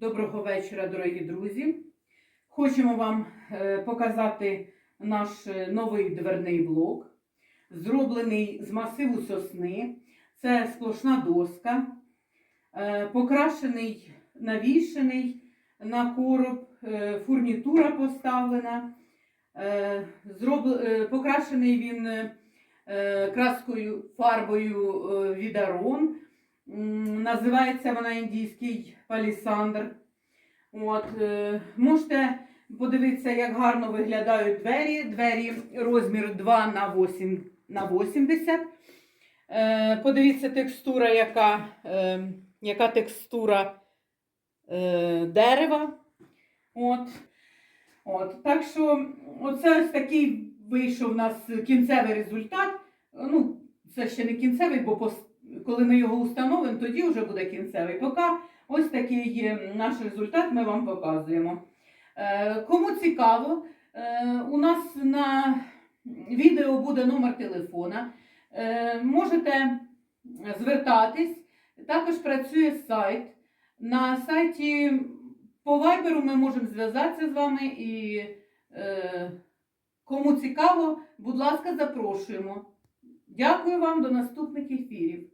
Доброго вечора, дорогі друзі. Хочемо вам е, показати наш е, новий дверний блок, зроблений з масиву сосни. Це сплошна доска, е, покрашений, навішений на короб, фурнітура поставлена. Покрашений він краскою, фарбою е, Відарон. Називається вона індійський палісандр. От, е, можете подивитися, як гарно виглядають двері. Двері розмір 2 на 8 на 80. Е, подивіться текстура, яка, е, яка текстура дерева. От. От. Так що оце ось такий вийшов у нас кінцевий результат. Ну, це ще не кінцевий, бо пос- коли ми його установимо, тоді вже буде кінцевий. Поки ось такий наш результат ми вам показуємо. Е, Кому цікаво, е, у нас на відео буде номер телефона. Е, Можете звертатись. Також працює сайт. На сайті по вайберу ми можемо зв'язатися з вами і кому цікаво, будь ласка, запрошуємо. Дякую вам до наступних ефірів.